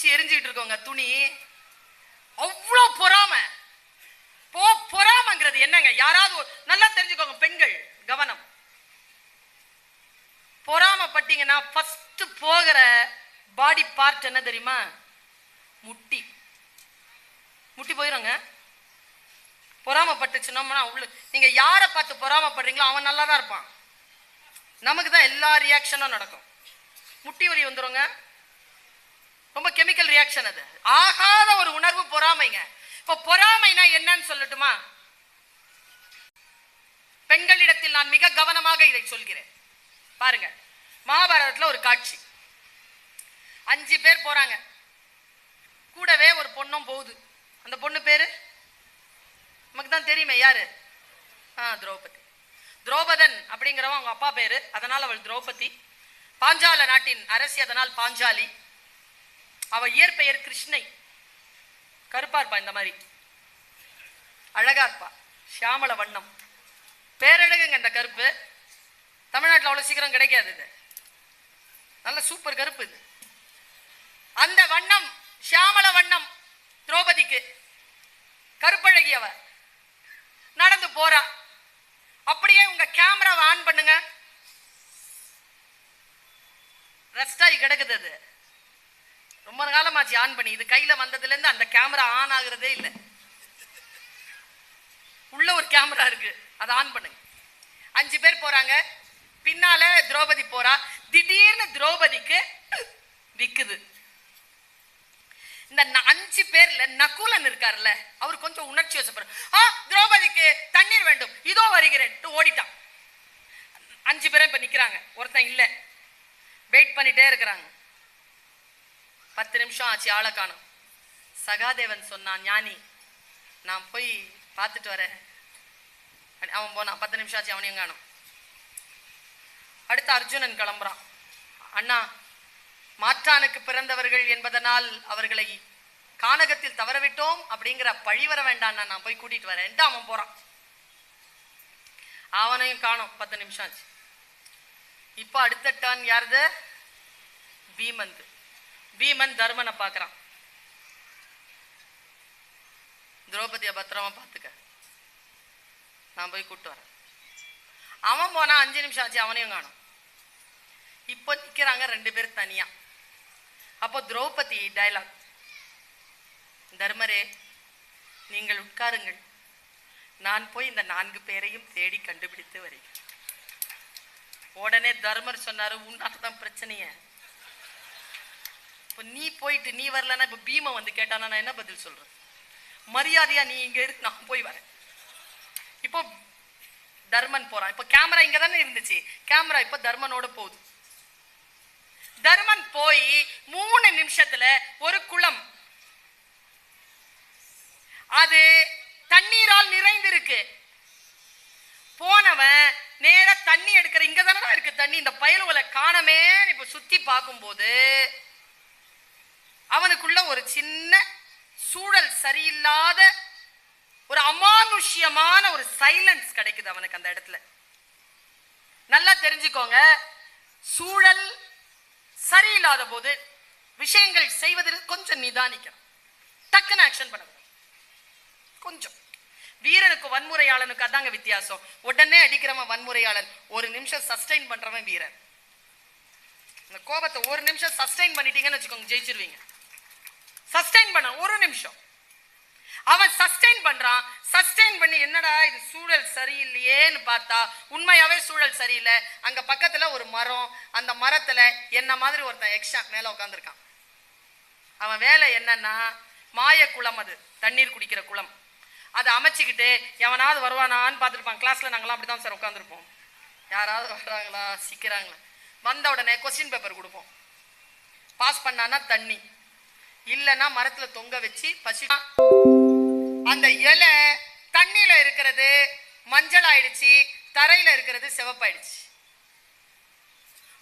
பிடிச்சி எரிஞ்சுக்கிட்டு இருக்கோங்க துணி. அவ்வளோ பொறாம. போ பொறாமங்கிறது என்னங்க? யாராவது நல்லா தெரிஞ்சுக்கோங்க பெண்கள் கவனம். பொறாமப்பட்டீங்கன்னா ஃபஸ்ட்டு போகிற பாடி பார்ட் என்ன தெரியுமா? முட்டி. முட்டி போயிருங்க. பொறாமப்பட்டுச்சுனோம்னா உள்ள நீங்க யாரை பார்த்து பொறாமப்படுறீங்களோ அவன் நல்லா தான் இருப்பான். நமக்கு தான் எல்லா ரியாக்ஷனும் நடக்கும். முட்டி வலி வந்துருங்க. ரொம்ப கெமிக்கல் ரியாக்ஷன் அது. ஆகாத ஒரு உணர்வு பொறாமைங்க. இப்போ பொறாமைனா என்னன்னு சொல்லட்டுமா? பெண்களிடத்தில் நான் மிக கவனமாக இதை சொல்கிறேன். பாருங்க. மகாபாரதத்துல ஒரு காட்சி. அஞ்சு பேர் போறாங்க. கூடவே ஒரு பொண்ணும் போகுது. அந்த பொண்ணு பேரு? நமக்கு தான் தெரியுமே யாரு? ஆ திரௌபதி. திரௌபதன் அப்படிங்கிறவன் அவங்க அப்பா பேரு. அதனால் அவள் திரௌபதி. பாஞ்சால நாட்டின் அரசி அதனால் பாஞ்சாலி. அவ இயற்பெயர் கிருஷ்ணை. கருப்பா இருப்பா இந்த மாதிரி. அழகா இருப்பா சியாமல வண்ணம். பேரழகுங்க இந்த கருப்பு. தமிழ்நாட்டில் அவ்வளோ சீக்கிரம் கிடைக்காது இது. நல்ல சூப்பர் கருப்பு இது. அந்த வண்ணம் சியாமல வண்ணம் திரௌபதிக்கு. கருப்பழகி அவ. நடந்து போறா. அப்படியே உங்க கேமராவை ஆன் பண்ணுங்க. ரெஸ்ட் ஆகி கிடக்குது அது. ரொம்ப காலமாச்சு ஆன் பண்ணி. இது கையில வந்ததுலேருந்து அந்த கேமரா ஆன் ஆகுறதே இல்லை. உள்ள ஒரு கேமரா இருக்கு. அதை ஆன் பண்ணுங்க. அஞ்சு பேர் போறாங்க. பின்னால திரௌபதி போறா. திடீர்னு திரௌபதிக்கு விக்குது இந்த அஞ்சு பேர்ல நகுலன் இருக்கார்ல அவர் கொஞ்சம் உணர்ச்சி வசப்படுற ஆ திரௌபதிக்கு தண்ணீர் வேண்டும். இதோ வருகிறேன். ஓடிட்டான். அஞ்சு பேரும் இப்ப நிக்கிறாங்க. ஒருத்தன் இல்ல. வெயிட் பண்ணிட்டே இருக்கிறாங்க. பத்து நிமிஷம் ஆச்சு ஆளை காணோம். சகாதேவன் சொன்னான் ஞானி நான் போய் பார்த்துட்டு வரேன். அவன் போனான். பத்து நிமிஷம் ஆச்சு அவனையும் காணும். அடுத்து அர்ஜுனன் கிளம்புறான். அண்ணா மாற்றானுக்கு பிறந்தவர்கள் என்பதனால் அவர்களை கானகத்தில் தவறவிட்டோம் அப்படிங்கிற பழி வர வேண்டாம் நான் போய் கூட்டிட்டு வரேன்ட்டு அவன் போறான். அவனையும் காணும். பத்து நிமிஷம் ஆச்சு. இப்போ அடுத்த டர்ன் யாருது? பீமந்து. பீமன் தர்மனை பார்க்குறான். திரௌபதியை பத்திரமா பார்த்துக்க. நான் போய் கூப்பிட்டு வரேன். அவன் போனால் அஞ்சு நிமிஷம் ஆச்சு அவனையும் காணும். இப்போ நிற்கிறாங்க ரெண்டு பேர் தனியாக அப்போ திரௌபதி டயலாக் தர்மரே நீங்கள் உட்காருங்கள். நான் போய் இந்த நான்கு பேரையும் தேடி கண்டுபிடித்து வருகிறேன். உடனே தர்மர் சொன்னார் உன்னால தான் பிரச்சனையை. இப்போ நீ போயிட்டு நீ வரலன்னா இப்போ பீமை வந்து கேட்டானா நான் என்ன பதில் சொல்றது? மரியாதையா நீ இங்க இரு நான் போய் வரேன். இப்போ தர்மன் போறான். இப்போ கேமரா இங்க தானே இருந்துச்சு. கேமரா இப்போ தர்மனோட போகுது. தர்மன் போய் மூணு நிமிஷத்துல ஒரு குளம். அது தண்ணீரால் நிறைந்திருக்கு. போனவன் நேரா தண்ணி எடுக்கிற இங்க தானே இருக்கு தண்ணி. இந்த பயலுகளை காணமே இப்ப சுத்தி பார்க்கும்போது அவனுக்குள்ள ஒரு சின்ன சூழல் சரியில்லாத ஒரு அமானுஷ்யமான ஒரு சைலன்ஸ் கிடைக்குது அவனுக்கு அந்த இடத்துல. நல்லா தெரிஞ்சுக்கோங்க. சூழல் சரியில்லாத போது விஷயங்கள் செய்வதற்கு கொஞ்சம் நிதானிக்கணும். டக்குன்னு ஆக்ஷன் பண்ண கொஞ்சம். வீரனுக்கு வன்முறையாளனுக்கு அதாங்க வித்தியாசம். உடனே அடிக்கிறவன் வன்முறையாளன். ஒரு நிமிஷம் சஸ்டைன் பண்றவன் வீரன். இந்த கோபத்தை ஒரு நிமிஷம் சஸ்டைன் பண்ணிட்டீங்கன்னு வச்சுக்கோங்க ஜெயிச்சிருவீங்க. சஸ்டைன் பண்ண ஒரு நிமிஷம். அவன் சஸ்டைன் பண்றான். சஸ்டைன் பண்ணி என்னடா இது சூழல் சரியில்லையேன்னு பார்த்தா உண்மையாவே சூழல் சரியில்லை. அங்க பக்கத்துல ஒரு மரம் அந்த மரத்துல என்ன மாதிரி ஒருத்தன் எக்ஸ்ட்ரா மேல உட்காந்துருக்கான் அவன் வேலை என்னன்னா மாய குளம் அது தண்ணீர் குடிக்கிற குளம். அதை அமைச்சுக்கிட்டு எவனாவது வருவானான்னு பார்த்துருப்பான். கிளாஸ்ல நாங்களாம் அப்படிதான் சார் உட்காந்துருப்போம் யாராவது வர்றாங்களா? சிக்கிறாங்களா? வந்த உடனே கொஸ்டின் பேப்பர் கொடுப்போம். பாஸ் பண்ணான்னா தண்ணி. இல்லைன்னா மரத்துல தொங்க வச்சு பசி அந்த இலை தண்ணியில இருக்கிறது மஞ்சள் ஆயிடுச்சு தரையில இருக்கிறது சிவப்பாயிடுச்சு.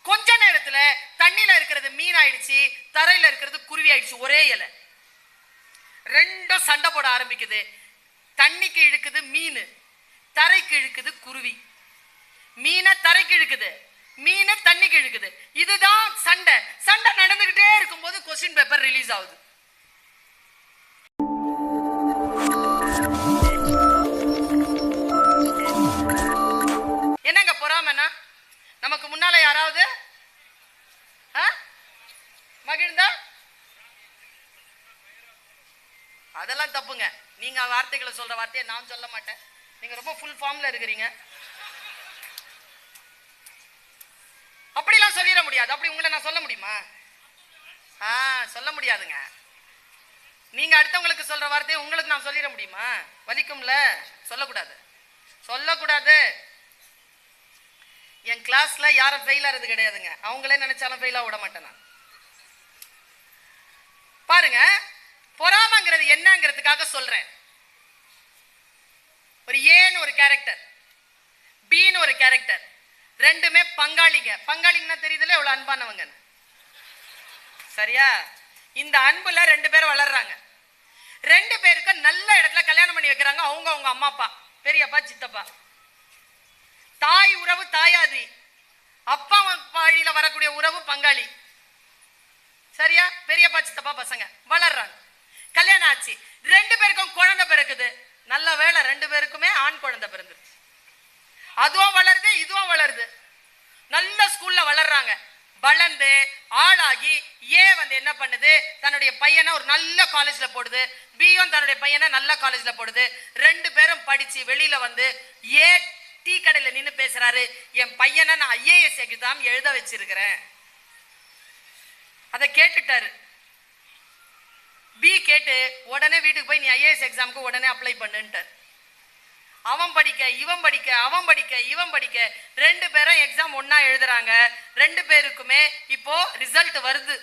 கொஞ்ச நேரத்துல தண்ணியில இருக்கிறது மீன் ஆயிடுச்சு தரையில இருக்கிறது குருவி ஆயிடுச்சு ஒரே இலை. ரெண்டும் சண்டை போட ஆரம்பிக்குது. தண்ணிக்கு இழுக்குது மீன் தரைக்கு இழுக்குது குருவி. மீனை தரைக்கு இழுக்குது. மீன் தண்ணிக்கு இழுக்குது இதுதான் சண்டை. சண்டை நடந்துகிட்டே இருக்கும்போது கொஸ்டின் பேப்பர் ரிலீஸ் ஆகுது. என்னங்க பொறாமனா நமக்கு முன்னால யாராவது ஆ? மகிழ்ந்தா? அதெல்லாம் தப்புங்க. நீங்க வார்த்தைகளை சொல்ற வார்த்தையை நான் சொல்ல மாட்டேன். நீங்க ரொம்ப ஃபுல் ஃபார்ம்ல இருக்கிறீங்க. அப்படிலாம் சொல்லிட முடியாது. அப்படி உங்களை நான் சொல்ல முடியுமா? ஆ சொல்ல முடியாதுங்க. நீங்க அடுத்தவங்களுக்கு சொல்ற வார்த்தையை உங்களுக்கு நான் சொல்லிட முடியுமா? வலிக்கும்ல? சொல்லக்கூடாது. சொல்லக்கூடாது. என் கிளாஸ்ல யாரும் ஃபெயில் ஆறது கிடையாதுங்க. அவங்களே நினைச்சாலும் ஃபெயிலாக விட மாட்டேன் நான். பாருங்க பொறாமங்கிறது என்னங்கிறதுக்காக சொல்றேன். ஒரு ஏன்னு ஒரு கேரக்டர் பின்னு ஒரு கேரக்டர் ரெண்டுமே பங்காளிங்க. பங்காளிங்கன்னா தெரியுதுல எவ்வளவு அன்பானவங்க சரியா? இந்த அன்புல ரெண்டு பேரும் வளர்றாங்க. ரெண்டு பேருக்கும் நல்ல இடத்துல கல்யாணம் பண்ணி வைக்கிறாங்க அவங்க அவங்க அம்மா அப்பா. பெரியப்பா சித்தப்பா. தாய் உறவு தாயாதி. அப்பா வழியில வரக்கூடிய உறவு பங்காளி. சரியா? பெரியப்பா சித்தப்பா பசங்க. வளர்றாங்க. கல்யாணம் ஆச்சு. ரெண்டு பேருக்கும் குழந்தை பிறக்குது. நல்ல வேளை ரெண்டு பேருக்குமே ஆண் குழந்தை பிறந்துருச்சு. அதுவும் வளருது இதுவும் வளருது. நல்ல ஸ்கூல்ல வளர்றாங்க. வளர்ந்து ஆளாகி ஏ வந்து என்ன பண்ணுது? தன்னுடைய பையனை ஒரு நல்ல காலேஜ்ல போடுது. பியும் தன்னுடைய பையனை நல்ல காலேஜ்ல போடுது. ரெண்டு பேரும் படிச்சு வெளியில வந்து ஏ டீ கடையில் நின்று பேசுறாரு. என் பையனை நான் ஐஏஎஸ் எக்ஸாம் எழுத வச்சிருக்கிறேன். அதை கேட்டுட்டாரு. பி கேட்டு உடனே வீட்டுக்கு போய் நீ ஐஏஎஸ் எக்ஸாமுக்கு உடனே அப்ளை பண்ணுன்ட்டார். அவன் படிக்க இவன் படிக்க அவன் படிக்க இவன் படிக்க. ரெண்டு பேரும் எக்ஸாம் ஒன்னா எழுதுறாங்க. ரெண்டு பேருக்குமே இப்போ ரிசல்ட் வருது.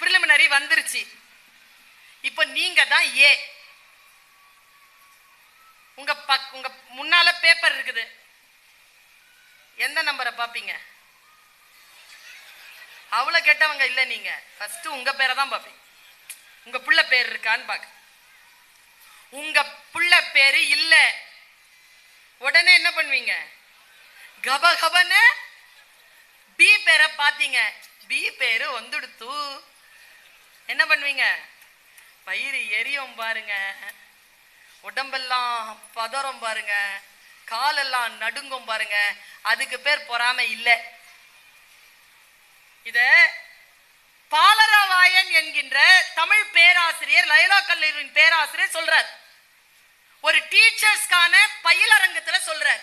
ப்ரிலிமினரி வந்துருச்சு. இப்போ நீங்க தான் ஏ உங்க பக் உங்க முன்னால பேப்பர் இருக்குது. எந்த நம்பரை பார்ப்பீங்க அவ்வளோ கெட்டவங்க இல்லை நீங்கள் ஃபஸ்ட்டு உங்கள் பேரை தான் பார்ப்பீங்க உங்கள் பிள்ளை பேர் இருக்கான்னு பார்க்க உங்க புள்ள பேரு இல்ல. உடனே என்ன பண்ணுவீங்க? கப பி பேரை பாத்தீங்க. பி பேரு வந்துடுத்து. என்ன பண்ணுவீங்க? பயிறு எரியும் பாருங்க. உடம்பெல்லாம் பதறம் பாருங்க. காலெல்லாம் நடுங்கும் பாருங்க. அதுக்கு பேர் பொறாமை இல்லை. இத பாலராவாயன் என்கின்ற தமிழ் பேராசிரியர் லயலா கல்லூரியின் பேராசிரியர் சொல்றார். ஒரு டீச்சர்ஸ்க்கான பயிலரங்கத்துல சொல்றார்.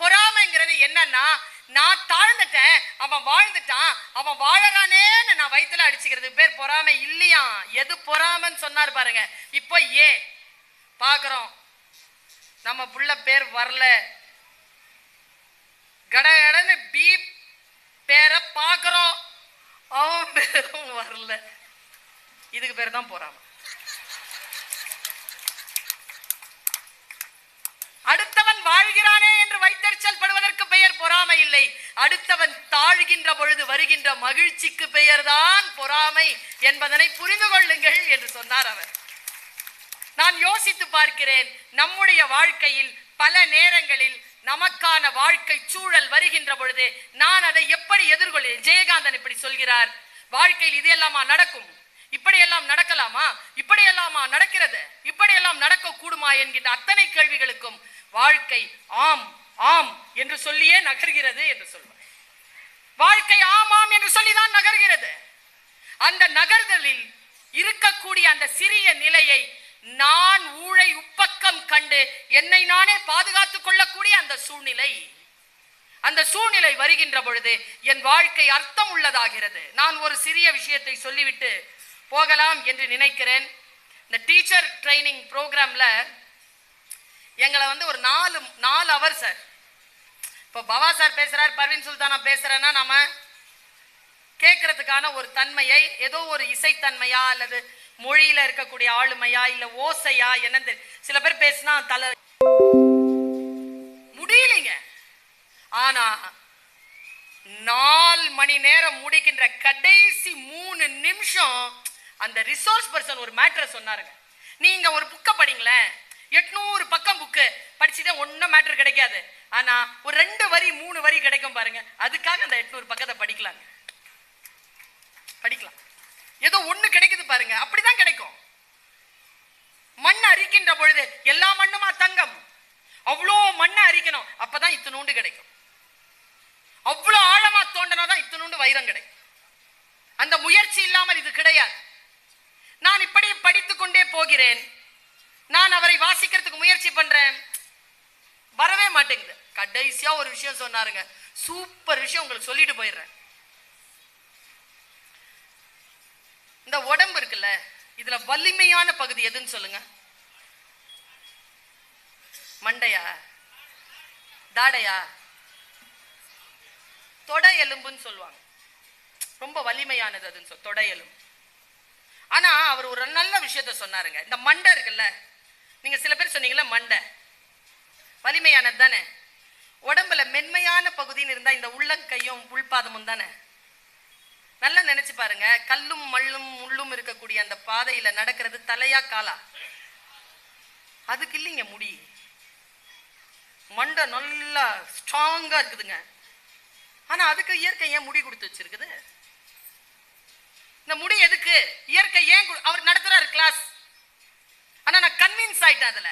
பொறாமைங்கிறது என்னன்னா நான் தாழ்ந்துட்டேன் அவன் வாழ்ந்துட்டான் அவன் வாழறானேன்னு நான் வயிற்றுல அடிச்சுக்கிறது. பேர் பொறாமை இல்லையா? எது பொறாமைன்னு சொன்னார் பாருங்க. இப்போ ஏ பாக்குறோம். நம்ம புள்ள பேர் வரல. கடகடன்னு பி பேரை பார்க்குறோம் அவன் பேரும் வரல. இதுக்கு பேர் தான் பொறாமை அடுத்தவன் வாழ்கிறானே என்று வைத்தறிச்சல் படுவதற்கு பெயர் பொறாமை இல்லை. அடுத்தவன் தாழ்கின்ற பொழுது வருகின்ற மகிழ்ச்சிக்கு பெயர்தான் பொறாமை என்பதனை புரிந்து கொள்ளுங்கள் என்று சொன்னார் அவர். நான் யோசித்து பார்க்கிறேன் நம்முடைய வாழ்க்கையில் பல நேரங்களில் நமக்கான வாழ்க்கை சூழல் வருகின்ற பொழுது நான் அதை எப்படி எதிர்கொள்கிறேன்? ஜெயகாந்தன் இப்படி சொல்கிறார் வாழ்க்கையில் இது எல்லாமா நடக்கும்? இப்படியெல்லாம் நடக்கலாமா? இப்படியெல்லாமா நடக்கிறது? இப்படியெல்லாம் நடக்க கூடுமா என்கின்ற அத்தனை கேள்விகளுக்கும் வாழ்க்கை ஆம் ஆம் என்று சொல்லியே நகர்கிறது என்று சொல்வார். வாழ்க்கை ஆமாம் என்று சொல்லிதான் நகர்கிறது. அந்த நகர்தலில் இருக்கக்கூடிய அந்த சிறிய நிலையை நான் ஊழை உப்பக்கம் கண்டு என்னை நானே பாதுகாத்துக் கொள்ளக்கூடிய அந்த சூழ்நிலை. அந்த சூழ்நிலை வருகின்ற பொழுது என் வாழ்க்கை அர்த்தம் உள்ளதாகிறது. நான் ஒரு சிறிய விஷயத்தை சொல்லிவிட்டு போகலாம் என்று நினைக்கிறேன். இந்த டீச்சர் ட்ரைனிங் ப்ரோக்ராம்ல எங்களை வந்து ஒரு நாலு நாலு அவர் சார் இப்போ பவா சார் பேசுகிறார் பர்வீன் சுல்தானா பேசுகிறேன்னா நம்ம கேட்கறதுக்கான ஒரு தன்மையை ஏதோ ஒரு இசைத்தன்மையா அல்லது மொழியில இருக்கக்கூடிய ஆளுமையா இல்ல ஓசையா என்னன்னு சில பேர் பேசினா தலை முடியலைங்க. ஆனா நாலு மணி நேரம் முடிக்கின்ற கடைசி மூணு நிமிஷம் அந்த ரிசோர்ஸ் பர்சன் ஒரு மேட்டரை சொன்னாருங்க. நீங்க ஒரு புக்கை படிங்களேன். எட்நூறு பக்கம் புக்கு படிச்சுதான் ஒன்றும் மேட்டர் கிடைக்காது. ஆனா ஒரு ரெண்டு வரி மூணு வரி கிடைக்கும் பாருங்க. அதுக்காக அந்த எட்நூறு பக்கத்தை படிக்கலாங்க. படிக்கலாம். ஏதோ ஒண்ணு கிடைக்குது பாருங்க. அப்படிதான் கிடைக்கும். மண் அரிக்கின்ற பொழுது எல்லா மண்ணுமா தங்கம்? அவ்வளோ மண்ணை அரிக்கணும். அப்பதான் இத்தனூண்டு கிடைக்கும். அவ்வளோ ஆழமா தோண்டனாதான் இத்தனூண்டு வைரம் கிடைக்கும். அந்த முயற்சி இல்லாமல் இது கிடையாது. நான் இப்படி படித்துக்கொண்டே போகிறேன். நான் அவரை வாசிக்கிறதுக்கு முயற்சி பண்றேன். வரவே மாட்டேங்குது. கடைசியா ஒரு விஷயம் சொன்னாருங்க. சூப்பர் விஷயம் உங்களுக்கு சொல்லிட்டு போயிடுறேன். இந்த உடம்பு இருக்குல்ல இதுல வலிமையான பகுதி எதுன்னு சொல்லுங்க. மண்டையா? தாடையா? தொட எலும்புன்னு சொல்லுவாங்க. ரொம்ப வலிமையானது அதுன்னு சொல் தொட எலும்பு. ஆனா அவர் ஒரு நல்ல விஷயத்த சொன்னாருங்க. இந்த மண்டை இருக்குல்ல நீங்க சில பேர் சொன்னீங்கல்ல மண்டை. வலிமையானது தானே? உடம்புல மென்மையான பகுதின்னு இருந்தா இந்த உள்ளங்கையும் உள்பாதமும் தானே? நல்லா நினைச்சு பாருங்க. கல்லும் மல்லும் முள்ளும் இருக்கக்கூடிய அந்த பாதையில நடக்கிறது தலையா காலா? அதுக்கு இல்லைங்க முடி. மண்டை நல்லா ஸ்ட்ராங்கா இருக்குதுங்க. ஆனா அதுக்கு இயற்கை ஏன் முடி கொடுத்து வச்சிருக்குது? இந்த முடி எதுக்கு? இயற்கை ஏன் அவர் நடத்துறாரு கிளாஸ் ஆயிட்டேன் அதுல.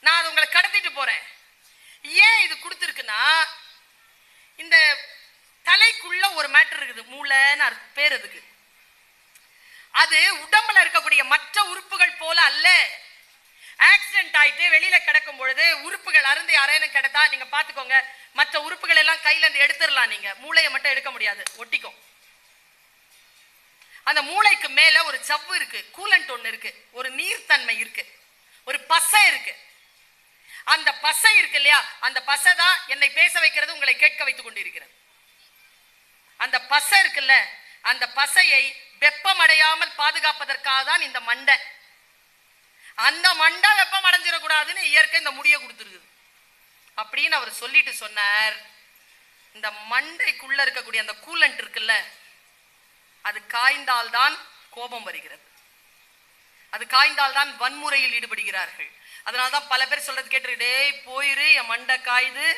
நான் அது உங்களை கடத்திட்டு போறேன். ஏன் இது கொடுத்துருக்குன்னா இந்த தலைக்குள்ள ஒரு மேட்டர் இருக்குது மூளைன்னு பேர் அதுக்கு. அது உடம்புல இருக்கக்கூடிய மற்ற உறுப்புகள் போல அல்ல. ஆக்சிடென்ட் ஆயிட்டு வெளியில கிடக்கும் பொழுது உறுப்புகள் அருந்து யாரேனும் கிடத்தா நீங்க பாத்துக்கோங்க மற்ற உறுப்புகள் எல்லாம் கையில இருந்து எடுத்துடலாம் நீங்க. மூளையை மட்டும் எடுக்க முடியாது ஒட்டிக்கும் அந்த மூளைக்கு மேல ஒரு சவ்வு இருக்கு கூலண்ட் ஒன்று இருக்கு ஒரு நீர்த்தன்மை இருக்கு. ஒரு பசை இருக்கு. அந்த பசை இருக்கு இல்லையா? அந்த பசை தான் என்னை பேச வைக்கிறது உங்களை கேட்க வைத்துக் கொண்டிருக்கிறது. அந்த பசை இருக்குல்ல அந்த பசையை வெப்பமடையாமல் பாதுகாப்பதற்காக தான் இந்த மண்டை. அந்த மண்டை வெப்பம் அடைஞ்சிடக்கூடாதுன்னு இயற்கை இந்த முடியை கொடுத்துருக்குது அப்படின்னு அவர் சொல்லிட்டு சொன்னார். இந்த மண்டைக்குள்ள இருக்கக்கூடிய அந்த கூலண்ட் இருக்குல்ல அது காய்ந்தால்தான் கோபம் வருகிறது. அது காய்ந்தால் தான் வன்முறையில் ஈடுபடுகிறார்கள். அதனாலதான் பல பேர் சொல்றது கேட்டு டேய் போயிரு என் மண்டை காயுது.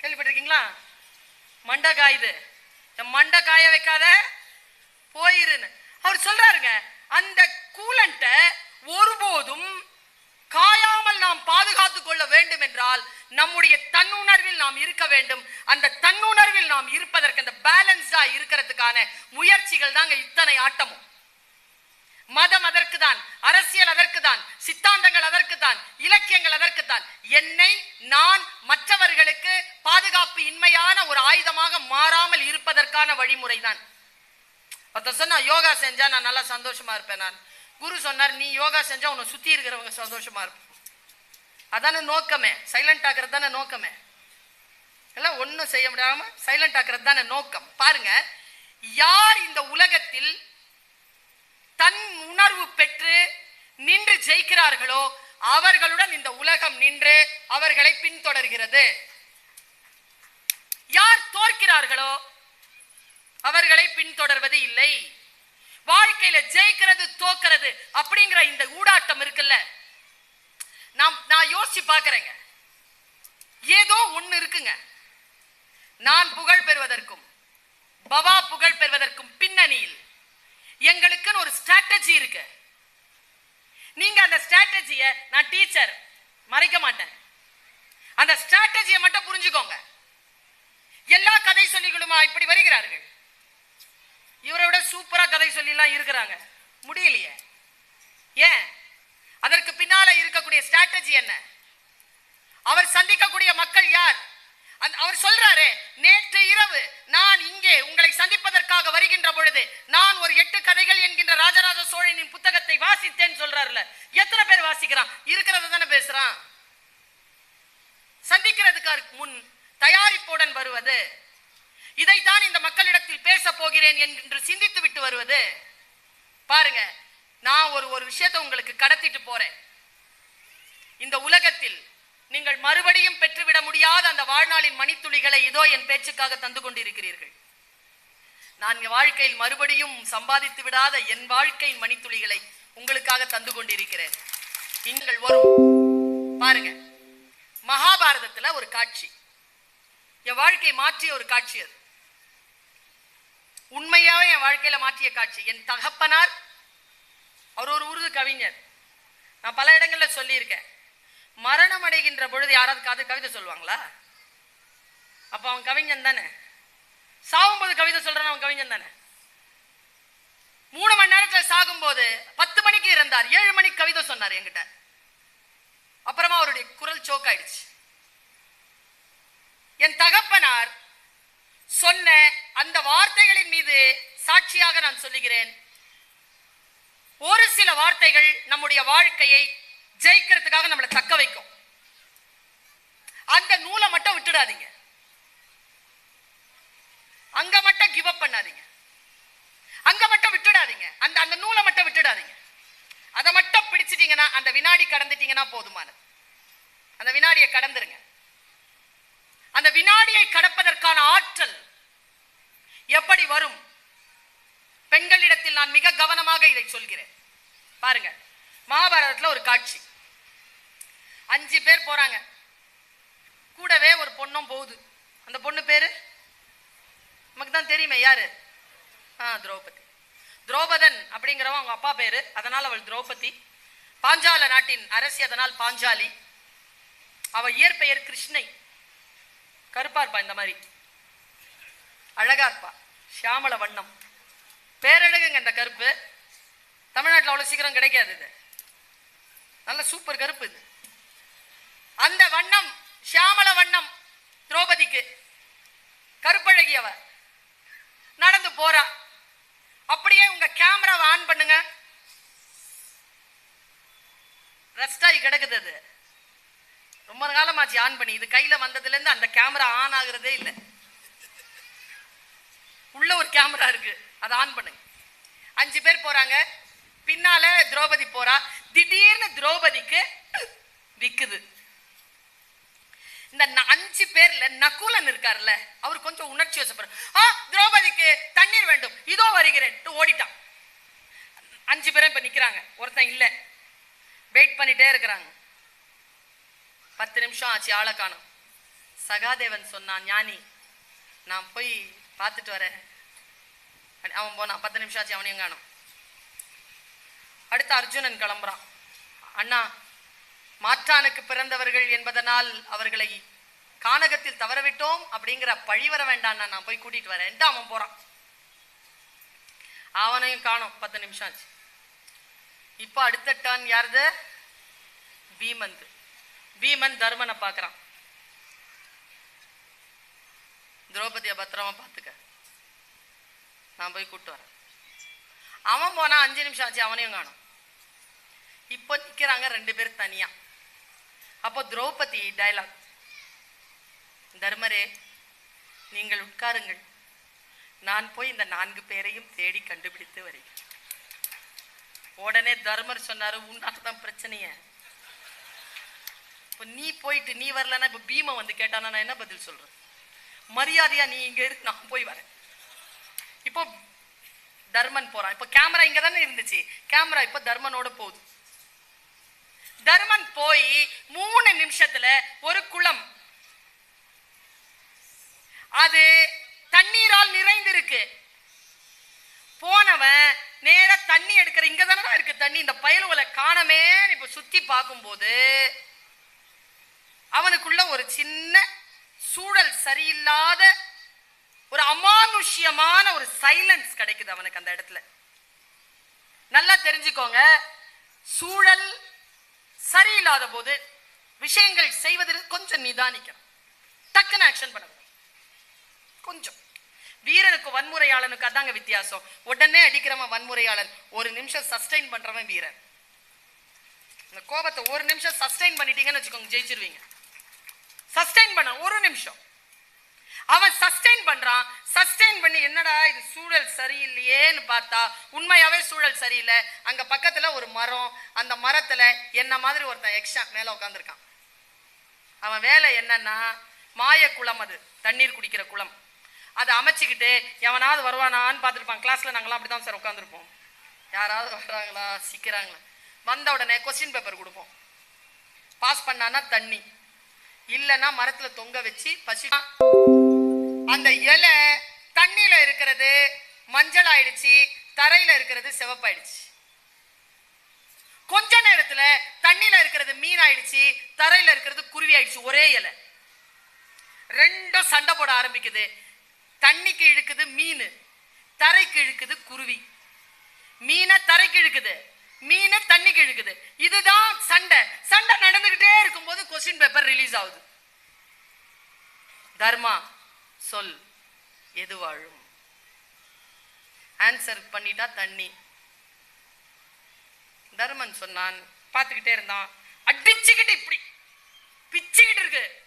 கேள்விப்பட்டிருக்கீங்களா? மண்டை காயுது. என் மண்டை காய வைக்காத போயிருன்னு. அவர் சொல்றாருங்க அந்த கூலன்ட்ட ஒருபோதும் காயாமல் நாம் பாதுகாத்து கொள்ள வேண்டும் என்றால் நம்முடைய தன்னுணர்வில் நாம் இருக்க வேண்டும். அந்த தன்னுணர்வில் நாம் இருப்பதற்கு அந்த பேலன்ஸா இருக்கிறதுக்கான முயற்சிகள் தாங்க இத்தனை ஆட்டமும். மதம் அதற்கு தான் அரசியல் அதற்கு தான் சித்தாந்தங்கள் அதற்கு தான் இலக்கியங்கள் அதற்கு தான் என்னை நான் மற்றவர்களுக்கு பாதுகாப்பு இன்மையான ஒரு ஆயுதமாக மாறாமல் இருப்பதற்கான வழிமுறை தான் ஒருத்தர் சொன்னா யோகா செஞ்சா நான் நல்லா சந்தோஷமா இருப்பேன் நான். குரு சொன்னார் நீ யோகா செஞ்சா உன்னை சுத்தி இருக்கிறவங்க சந்தோஷமா இருப்போம் அதானே நோக்கமே சைலண்ட் ஆக்குறது தானே நோக்கமே. எல்லாம் ஒன்றும் செய்ய முடியாம சைலண்ட் ஆக்குறது தானே நோக்கம். பாருங்க யார் இந்த உலகத்தில் தன் உணர்வு பெற்று நின்று ஜெயிக்கிறார்களோ அவர்களுடன் இந்த உலகம் நின்று அவர்களை பின்தொடர்கிறது. யார் தோற்கிறார்களோ அவர்களை பின்தொடர்வது இல்லை. வாழ்க்கையில ஜெயிக்கிறது தோக்கிறது அப்படிங்கிற இந்த ஊடாட்டம் இருக்குல்ல. நான் நான் யோசிச்சு பார்க்கறேங்க. ஏதோ ஒண்ணு இருக்குங்க. நான் புகழ் பெறுவதற்கும் பவா புகழ் பெறுவதற்கும் எங்களுக்குன்னு ஒரு ஸ்ட்ராட்டஜி இருக்கு. நீங்க அந்த ஸ்ட்ராட்டஜியை நான் டீச்சர் மறைக்க மாட்டேன். அந்த ஸ்ட்ராட்டஜியை மட்டும் புரிஞ்சுக்கோங்க. எல்லா கதை சொல்லிகளுமா இப்படி வருகிறார்கள்? இவரை விட சூப்பரா கதை சொல்லிலாம் இருக்கிறாங்க. முடியலையே. ஏன்? அதற்கு பின்னால இருக்கக்கூடிய ஸ்ட்ராட்டஜி என்ன? அவர் சந்திக்கக்கூடிய மக்கள் யார்? அவர் சொல்றாரு நேற்று இரவு நான் இங்கே உங்களை சந்திப்பதற்காக வருகின்ற பொழுது நான் ஒரு எட்டு கதைகள் என்கின்ற ராஜராஜ சோழனின் புத்தகத்தை வாசித்தேன் சொல்றாருல. எத்தனை பேர் வாசிக்கிறான்? இருக்கிறத தானே பேசுறான். சந்திக்கிறதுக்கு முன் தயாரிப்புடன் வருவது இதைத்தான் இந்த மக்களிடத்தில் பேச போகிறேன் என்று சிந்தித்து விட்டு வருவது. பாருங்க நான் ஒரு ஒரு விஷயத்தை உங்களுக்கு கடத்திட்டு போறேன். இந்த உலகத்தில் நீங்கள் மறுபடியும் பெற்றுவிட முடியாத அந்த வாழ்நாளின் மணித்துளிகளை இதோ என் பேச்சுக்காக தந்து கொண்டிருக்கிறீர்கள். நான் என் வாழ்க்கையில் மறுபடியும் சம்பாதித்து விடாத என் வாழ்க்கையின் மணித்துளிகளை உங்களுக்காக தந்து கொண்டிருக்கிறேன். நீங்கள் வரும் பாருங்க மகாபாரதத்துல ஒரு காட்சி. என் வாழ்க்கையை மாற்றிய ஒரு காட்சி அது. உண்மையாவே என் வாழ்க்கையில மாற்றிய காட்சி. என் தகப்பனார் அவர் ஒரு உருது கவிஞர். நான் பல இடங்கள்ல சொல்லியிருக்கேன். மரணம் அடைகின்ற பொழுது யாராவது காது கவிதை சொல்லுவாங்களா? அப்ப அவன் கவிஞன் தானே. சாகும்போது கவிதை சொல்றான் அவன் கவிஞன் தானே. மூணு மணி நேரத்தில் சாகும்போது பத்து மணிக்கு இறந்தார். ஏழு மணிக்கு கவிதை சொன்னார் என்கிட்ட. அப்புறமா அவருடைய குரல் சோக் ஆயிடுச்சு. என் தகப்பனார் சொன்ன அந்த வார்த்தைகளின் மீது சாட்சியாக நான் சொல்லுகிறேன். ஒரு சில வார்த்தைகள் நம்முடைய வாழ்க்கையை ஜெயிக்கிறதுக்காக நம்மளை தக்க வைக்கும். அந்த நூலை மட்டும் விட்டுடாதீங்க. அங்க மட்டும் கிவ் அப் பண்ணாதீங்க. அங்க மட்டும் விட்டுடாதீங்க. அந்த அந்த நூலை மட்டும் விட்டுடாதீங்க. அதை மட்டும் பிடிச்சிட்டீங்கன்னா அந்த வினாடி கடந்துட்டீங்கன்னா போதுமானது. அந்த வினாடியை கடந்துருங்க. அந்த வினாடியை கடப்பதற்கான ஆற்றல் எப்படி வரும்? பெண்களிடத்தில் நான் மிக கவனமாக இதை சொல்கிறேன். பாருங்க. மகாபாரதத்தில் ஒரு காட்சி. அஞ்சு பேர் போகிறாங்க கூடவே ஒரு பொண்ணும் போகுது. அந்த பொண்ணு பேர்? நமக்கு தான் தெரியுமே யார்? ஆ திரௌபதி. திரௌபதன் அப்படிங்கிறவன் அவங்க அப்பா பேர். அதனால் அவள் திரௌபதி. பாஞ்சால நாட்டின் அரசி அதனால் பாஞ்சாலி. அவள் இயற்பெயர் கிருஷ்ணை. கருப்பா இருப்பா இந்த மாதிரி. அழகா இருப்பா சியாமல வண்ணம். பேரழகுங்க இந்த கருப்பு. தமிழ்நாட்டில் அவ்வளோ சீக்கிரம் கிடைக்காது இது. நல்ல சூப்பர் கருப்பு இது. அந்த வண்ணம் சியாமல வண்ணம் திரௌபதிக்கு கருப்பழகியவ. நடந்து போறா. அப்படியே உங்க கேமராவை ஆன் பண்ணுங்க. ரெஸ்ட் கிடக்குது அது. ரொம்ப காலமாச்சு ஆன் பண்ணி. இது கையில வந்ததுல இருந்து அந்த கேமரா ஆன் ஆகுறதே இல்லை. உள்ள ஒரு கேமரா இருக்கு. அதை ஆன் பண்ணுங்க. அஞ்சு பேர் போறாங்க. பின்னால திரௌபதி போறா. திடீர்னு திரௌபதிக்கு விக்குது. இந்த அஞ்சு பேர்ல நகுலன் இருக்கார்ல அவர் கொஞ்சம் உணர்ச்சி வசப்படுற ஆ திரௌபதிக்கு தண்ணீர் வேண்டும். இதோ வருகிறேன். ஓடிட்டான். அஞ்சு பேரும் இப்ப நிக்கிறாங்க. ஒருத்தன் இல்ல. வெயிட் பண்ணிட்டே இருக்கிறாங்க. பத்து நிமிஷம் ஆச்சு ஆளை காணோம். சகாதேவன் சொன்னான் ஞானி நான் போய் பார்த்துட்டு வரேன். அவன் போனான். பத்து நிமிஷம் ஆச்சு அவனையும் காணும். அடுத்து அர்ஜுனன் கிளம்புறான். அண்ணா மாற்றானுக்கு பிறந்தவர்கள் என்பதனால் அவர்களை கானகத்தில் தவறவிட்டோம் அப்படிங்கிற பழி வர வேண்டாம் நான் போய் கூட்டிட்டு வரேன்ட்டு அவன் போறான். அவனையும் காணோம். பத்து நிமிஷம் ஆச்சு. இப்போ அடுத்த டர்ன் யாருது? பீமந்த் பீமன் தர்மனை பார்க்கறான். திரௌபதியை பத்திரமா பார்த்துக்க. நான் போய் கூப்பிட்டு வரேன். அவன் போனா அஞ்சு நிமிஷம் ஆச்சு அவனையும் காணோம். இப்போ நிற்கிறாங்க ரெண்டு பேர் தனியாக அப்போ திரௌபதி டயலாக் தர்மரே நீங்கள் உட்காருங்கள். நான் போய் இந்த நான்கு பேரையும் தேடி கண்டுபிடித்து வருகிறேன் உடனே தர்மர் சொன்னாரு உன்னால தான் பிரச்சனைய. இப்போ நீ போயிட்டு நீ வரலன்னா இப்போ பீம வந்து கேட்டானா நான் என்ன பதில் சொல்றேன் மரியாதையா நீ இங்க இரு நான் போய் வரேன். இப்போ தர்மன் போறான். இப்போ கேமரா இங்க தானே இருந்துச்சு. கேமரா இப்போ தர்மனோட போகுது. தர்மன் போய் மூணு நிமிஷத்துல ஒரு குளம். அது தண்ணீரால் நிறைந்திருக்கு. போனவன் நேரா தண்ணி எடுக்கிற இங்க தானே இருக்கு தண்ணி இந்த பயலுவலை காணமே இப்ப சுத்தி பார்க்கும்போது அவனுக்குள்ள ஒரு சின்ன சூழல் சரியில்லாத ஒரு அமானுஷ்யமான ஒரு சைலன்ஸ் கிடைக்குது அவனுக்கு அந்த இடத்துல. நல்லா தெரிஞ்சுக்கோங்க சூழல் சரியில்லாத போது விஷயங்கள் செய்வதில் கொஞ்சம் நிதானிக்கணும். டக்குன்னு ஆக்ஷன் பண்ணணும். கொஞ்சம். வீரனுக்கு வன்முறையாளனுக்கு அதாங்க வித்தியாசம். உடனே அடிக்கிறவன் வன்முறையாளன். ஒரு நிமிஷம் சஸ்டைன் பண்றவன் வீரன். இந்த கோபத்தை ஒரு நிமிஷம் சஸ்டைன் பண்ணிட்டீங்கன்னு வச்சுக்கோங்க ஜெயிச்சிருவீங்க. சஸ்டைன் பண்ண ஒரு நிமிஷம். அவன் சஸ்டைன் பண்றான். சஸ்டைன் பண்ணி என்னடா இது சூழல் சரியில்லையேன்னு பார்த்தா உண்மையாவே சூழல் சரியில்லை. அங்க பக்கத்துல ஒரு மரம். அந்த மரத்துல என்ன மாதிரி ஒருத்தன் எக்ஸ்ட்ரா மேல உட்காந்துருக்கான் அவன் வேலை என்னன்னா மாய குளம் அது தண்ணீர் குடிக்கிற குளம். அதை அமைச்சுக்கிட்டு எவனாவது வருவானான்னு பார்த்துருப்பான். கிளாஸ்ல நாங்களாம் அப்படிதான் சார் உட்காந்துருப்போம் யாராவது வர்றாங்களா? சிக்கிறாங்களா? வந்த உடனே கொஸ்டின் பேப்பர் கொடுப்போம். பாஸ் பண்ணான்னா தண்ணி. இல்லைன்னா மரத்துல தொங்க வச்சு பசி அந்த இலை தண்ணியில இருக்கிறது மஞ்சள் ஆயிடுச்சு தரையில இருக்கிறது சிவப்பாயிடுச்சு. கொஞ்ச நேரத்துல தண்ணியில இருக்கிறது மீன் ஆயிடுச்சு தரையில இருக்கிறது குருவி ஆயிடுச்சு ஒரே இலை. ரெண்டும் சண்டை போட ஆரம்பிக்குது. தண்ணிக்கு இழுக்குது மீன் தரைக்கு இழுக்குது குருவி. மீனை தரைக்கு இழுக்குது மீனை தண்ணிக்கு இழுக்குது. இதுதான் சண்டை. சண்டை நடந்துகிட்டே இருக்கும்போது கொஸ்டின் பேப்பர் ரிலீஸ் ஆகுது. தர்மா சொல் எது வாழும்? ஆன்சர் பண்ணிட்டா தண்ணி. தர்மன் சொன்னான் பார்த்துக்கிட்டே இருந்தான். அடிச்சுக்கிட்டு இப்படி பிச்சுக்கிட்டு இருக்கு.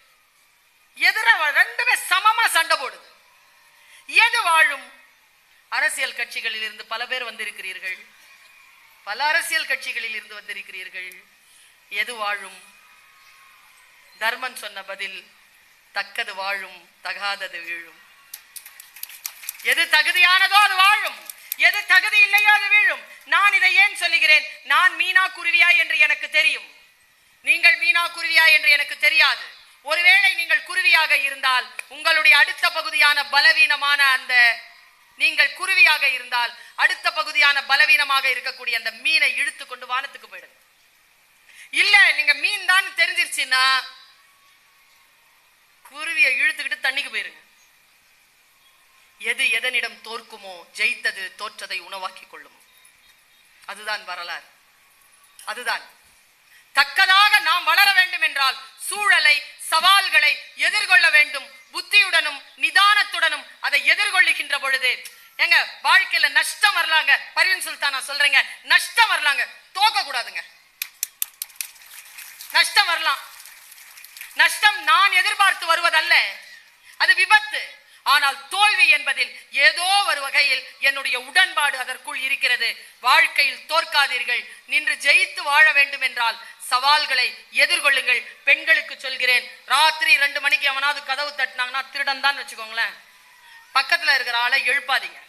எதிர ரெண்டுமே சமமா சண்டை போடுது. எது வாழும்? அரசியல் கட்சிகளில் இருந்து பல பேர் வந்திருக்கிறீர்கள். பல அரசியல் கட்சிகளில் இருந்து வந்திருக்கிறீர்கள். எது வாழும்? தர்மன் சொன்ன பதில் தக்கது வாழும் தகாதது வீழும். எது தகுதியானதோ அது வாழும். எது தகுதி இல்லையோ அது வீழும். நான் இதை ஏன் சொல்லுகிறேன்? நான் மீனா குருவியா என்று எனக்கு தெரியும். நீங்கள் மீனா குருவியா என்று எனக்கு தெரியாது. ஒருவேளை நீங்கள் குருவியாக இருந்தால் உங்களுடைய அடுத்த பகுதியான பலவீனமான அந்த நீங்கள் குருவியாக இருந்தால் அடுத்த பகுதியான பலவீனமாக இருக்கக்கூடிய அந்த மீனை இழுத்து கொண்டு வானத்துக்கு போயிடுங்க. இல்ல நீங்க மீன் தான் தெரிஞ்சிருச்சுன்னா குருவியை இழுத்துக்கிட்டு தண்ணிக்கு போயிருங்க. எது எதனிடம் தோற்குமோ ஜெயித்தது தோற்றதை உணவாக்கிக் கொள்ளும். அதுதான் வரலாறு. அதுதான். தக்கதாக நாம் வளர வேண்டும் என்றால் சூழலை சவால்களை எதிர்கொள்ள வேண்டும். புத்தியுடனும் நிதானத்துடனும் அதை எதிர்கொள்ளுகின்ற பொழுது எங்க வாழ்க்கையில நஷ்டம் வரலாங்க. பர்வீன் சுல்தான் சொல்றீங்க சொல்றேங்க நஷ்டம் வரலாங்க. தோக்க கூடாதுங்க நஷ்டம் வரலாம். நஷ்டம் நான் எதிர்பார்த்து வருவதல்ல. அது விபத்து. ஆனால் தோல்வி என்பதில் ஏதோ ஒரு வகையில் என்னுடைய உடன்பாடு அதற்குள் இருக்கிறது. வாழ்க்கையில் தோற்காதீர்கள். நின்று ஜெயித்து வாழ வேண்டும் என்றால் சவால்களை எதிர்கொள்ளுங்கள். பெண்களுக்கு சொல்கிறேன் ராத்திரி ரெண்டு மணிக்கு எவனாவது கதவு தட்டினாங்கன்னா திருடன் தான் வச்சுக்கோங்களேன். பக்கத்துல இருக்கிற ஆளை எழுப்பாதீங்க.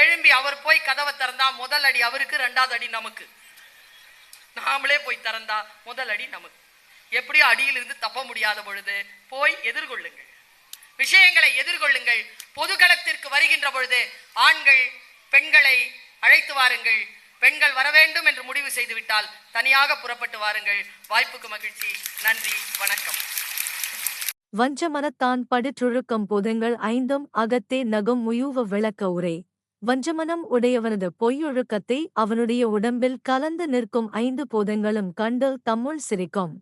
எழும்பி அவர் போய் கதவை திறந்தா முதல் அடி அவருக்கு ரெண்டாவது அடி நமக்கு. நாமளே போய் திறந்தா முதல் அடி நமக்கு. எப்படியோ அடியில் இருந்து தப்ப முடியாத பொழுது போய் எதிர்கொள்ளுங்கள். விஷயங்களை எதிர்கொள்ளுங்கள். பொதுகளத்திற்கு வருகின்ற பொழுது ஆண்கள் பெண்களை அழைத்து வாருங்கள். பெண்கள் வர வேண்டும் என்று முடிவு செய்துவிட்டால் தனியாக புறப்பட்டு வாருங்கள். வாய்ப்புக்கு மகிழ்ச்சி. நன்றி. வணக்கம். வஞ்சமனத்தான் படுற்றுழுக்கம் பொதுங்கள். ஐந்தும் அகத்தே நகும் முயூவ விளக்க உரை. வஞ்சமனம் உடையவனது பொய்யொழுக்கத்தை அவனுடைய உடம்பில் கலந்து நிற்கும் ஐந்து போதங்களும் கண்டு தம்முள் சிரிக்கும்.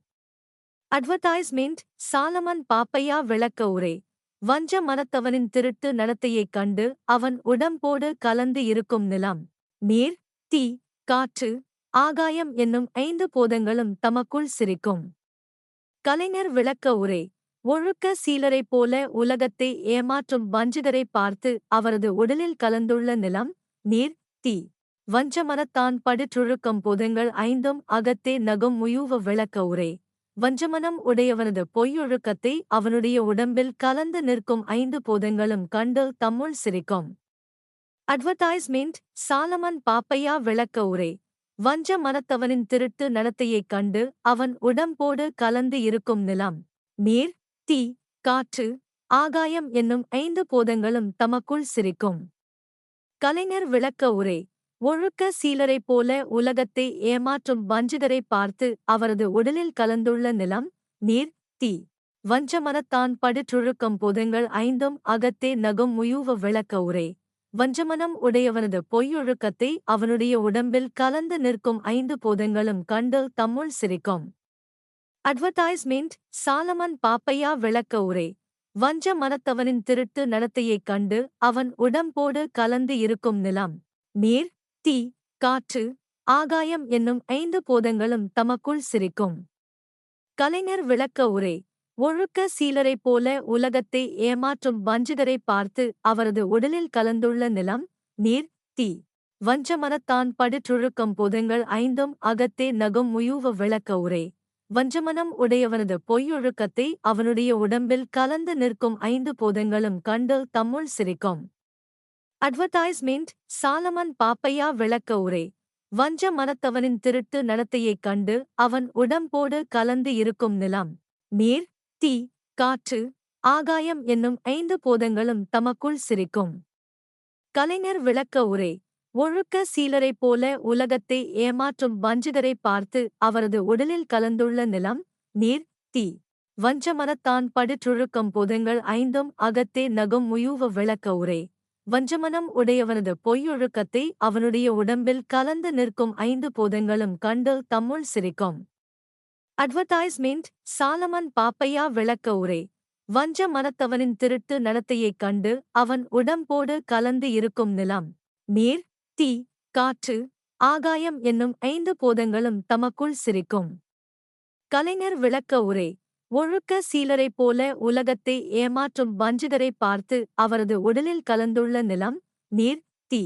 அட்வர்டைஸ்மெண்ட் சாலமன் பாப்பையா விளக்க உரை. வஞ்ச மனத்தவனின் திருட்டு நடத்தையைக் கண்டு அவன் உடம்போடு கலந்து இருக்கும் நிலம். நீர் தீ காற்று ஆகாயம் என்னும் ஐந்து போதங்களும் தமக்குள் சிரிக்கும். கலைஞர் விளக்க உரை. ஒழுக்க சீலரைப் போல உலகத்தை ஏமாற்றும் வஞ்சிதரை பார்த்து அவரது உடலில் கலந்துள்ள நிலம் நீர் தீ. வஞ்சமனத்தான் படுற்றுழுக்கம் போதங்கள் ஐந்தும் அகத்தே நகும் முயூவ விளக்க உரை. வஞ்சமனம் உடையவனது பொய்யொழுக்கத்தை அவனுடைய உடம்பில் கலந்து நிற்கும் ஐந்து போதங்களும் கண்டு தம்முள் சிரிக்கும். அட்வர்டைஸ்மெண்ட் சாலமன் பாப்பையா விளக்க உரை. வஞ்ச மனத்தவனின் திருட்டு நடத்தையைக் கண்டு அவன் உடம்போடு கலந்து இருக்கும் நிலம். நீர் தீ காற்று ஆகாயம் என்னும் ஐந்து போதங்களும் தமக்குள் சிரிக்கும். கலைஞர் விளக்க உரை. ஒழுக்க சீலரைப் போல உலகத்தை ஏமாற்றும் வஞ்சிதரை பார்த்து அவரது உடலில் கலந்துள்ள நிலம் நீர் தீ. வஞ்சமனத்தான் படுற்றுழுக்கம் போதங்கள் ஐந்தும் அகத்தே நகும் முயூவ விளக்க உரை. வஞ்சமனம் உடையவனது பொய்யொழுக்கத்தை அவனுடைய உடம்பில் கலந்து நிற்கும் ஐந்து போதங்களும் கண்டு தம்முள் சிரிக்கும். அட்வர்டைஸ்மெண்ட் சாலமன் பாப்பையா விளக்க உரை. வஞ்ச மனத்தவனின் திருட்டு நடத்தையைக் கண்டு அவன் உடம்போடு கலந்து இருக்கும் நிலம் நீர் தீ காற்று ஆகாயம் என்னும் ஐந்து போதங்களும் தமக்குள் சிரிக்கும். கலைஞர் விளக்க உரை ஒழுக்க சீலரைப் போல உலகத்தை ஏமாற்றும் வஞ்சிதரை பார்த்து அவரது உடலில் கலந்துள்ள நிலம் நீர் தீ. வஞ்சமனத்தான் படுற்றுழுக்கம் போதங்கள் ஐந்தும் அகத்தே நகும் முயூவ விளக்க உரை. வஞ்சமனம் உடையவனது பொய்யொழுக்கத்தை அவனுடைய உடம்பில் கலந்து நிற்கும் ஐந்து போதங்களும் கண்டு தம்முள் சிரிக்கும். அட்வர்டைஸ்மெண்ட் சாலமன் பாப்பையா விளக்க உரை. வஞ்ச மனத்தவனின் திருட்டு நடத்தையைக் கண்டு அவன் உடம்போடு கலந்து இருக்கும் நிலம். நீர் தீ காற்று ஆகாயம் என்னும் ஐந்து போதங்களும் தமக்குள் சிரிக்கும். கலைஞர் விளக்க உரை. ஒழுக்க சீலரைப் போல உலகத்தை ஏமாற்றும் வஞ்சிதரை பார்த்து அவரது உடலில் கலந்துள்ள நிலம் நீர் தீ. வஞ்சமனத்தான் படுற்றுழுக்கம் போதங்கள் ஐந்தும் அகத்தே நகும் முயூவ விளக்க உரை. வஞ்சமனம் உடையவனது பொய்யொழுக்கத்தை அவனுடைய உடம்பில் கலந்து நிற்கும் ஐந்து போதங்களும் கண்டு தம்முள் சிரிக்கும். அட்வர்டைஸ்மெண்ட் சாலமன் பாப்பையா விளக்க உரை. வஞ்ச மனத்தவனின் திருட்டு நடத்தையைக் கண்டு அவன் உடம்போடு கலந்து இருக்கும் நிலம். நீர் தீ காற்று ஆகாயம் என்னும் ஐந்து போதங்களும் தமக்குள் சிரிக்கும். கலைஞர் விளக்க உரை. ஒழுக்க சீலரைப் போல உலகத்தை ஏமாற்றும் வஞ்சிதரை பார்த்து அவரது உடலில் கலந்துள்ள நிலம் நீர் தீ.